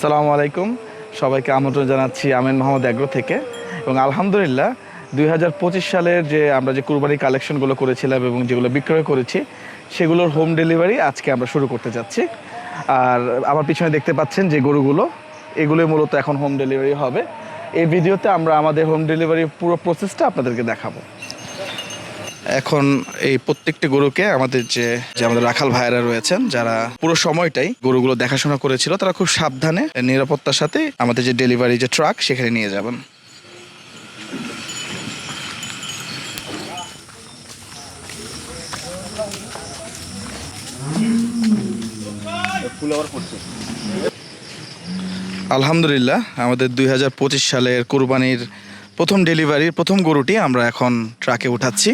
সালামু আলাইকুম। সবাইকে আমন্ত্রণ জানাচ্ছি আমিন মোহাম্মদ এগ্রো থেকে। এবং আলহামদুলিল্লাহ, দুই হাজার পঁচিশ সালের যে আমরা যে কুরবানি কালেকশনগুলো করেছিলাম এবং যেগুলো বিক্রয় করেছি, সেগুলোর হোম ডেলিভারি আজকে আমরা শুরু করতে যাচ্ছি। আর আমার পিছনে দেখতে পাচ্ছেন যে গরুগুলো, এগুলোই মূলত এখন হোম ডেলিভারি হবে। এই ভিডিওতে আমরা আমাদের হোম ডেলিভারির পুরো প্রসেসটা আপনাদেরকে দেখাবো। এখন এই প্রত্যেকটি গরুকে আমাদের যে যে আমাদের রাখাল ভাইয়েরা রয়েছেন, যারা পুরো সময়টাই গরুগুলো দেখাশোনা করেছিল, তারা খুব সাবধানে নিরাপত্তার সাথে আমাদের যে ডেলিভারি যে ট্রাক সেখানে নিয়ে যাবেন। আলহামদুলিল্লাহ, আমাদের দুই হাজার পঁচিশ সালের কোরবানির প্রথম ডেলিভারির প্রথম গরুটি আমরা এখন ট্রাকে উঠাচ্ছি।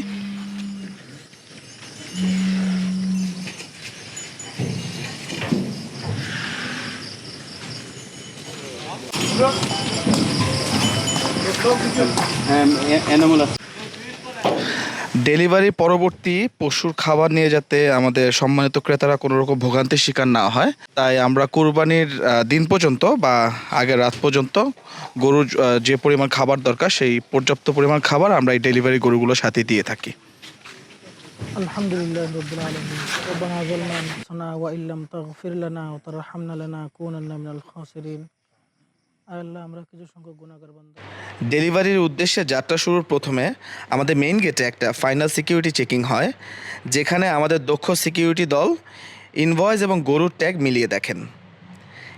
ডেলিভারি পরবর্তী পশুর খাবার নিয়ে যাতে আমাদের সম্মানিত ক্রেতারা কোনো রকম ভোগান্তির শিকার না হয় তাই আমরা কোরবানির আহ, দিন পর্যন্ত বা আগের রাত পর্যন্ত গরুর আহ, যে পরিমাণ খাবার দরকার সেই পর্যাপ্ত পরিমাণ খাবার আমরা এই ডেলিভারি গরুগুলোর সাথে দিয়ে থাকি الحمد لله رب العالمين ربنا ظلمنا أنفسنا وإن لم تغفر لنا وترحمنا لنكونن من الخاسرين ডেলিভারির উদ্দেশ্যে যাত্রা শুরুর প্রথমে আমাদের মেইন গেটে একটা ফাইনাল সিকিউরিটি চেকিং হয়, যেখানে আমাদের দক্ষ সিকিউরিটি দল ইনভয়েস এবং গরুর ট্যাগ মিলিয়ে দেখেন।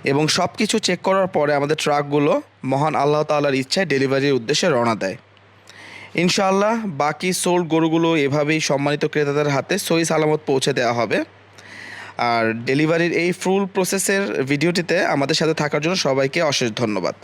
এবং সব কিছু চেক করার পরে আমাদের ট্রাকগুলো মহান আল্লাহ তাআলার ইচ্ছায় ডেলিভারির উদ্দেশ্যে রওনা দেয়। ইনশাআল্লাহ বাকি সোল্ড গরুগুলো এভাবেই সম্মানিত ক্রেতাদের হাতে সই সালামত পৌঁছে দেওয়া হবে। আর ডেলিভারির এই ফুল প্রসেসের ভিডিওটিতে আমাদের সাথে থাকার জন্য সবাইকে অশেষ ধন্যবাদ।